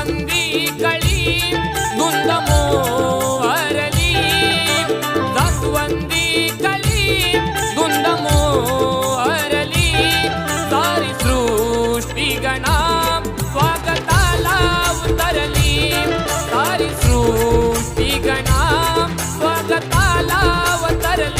बंदी कळी गुंदमो हरली जातवंदी कळी गुंदमो हरली सारी सृष्टी गणा स्वागताला उतरली सारी सृष्टी गणा स्वागताला उतरली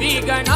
vegan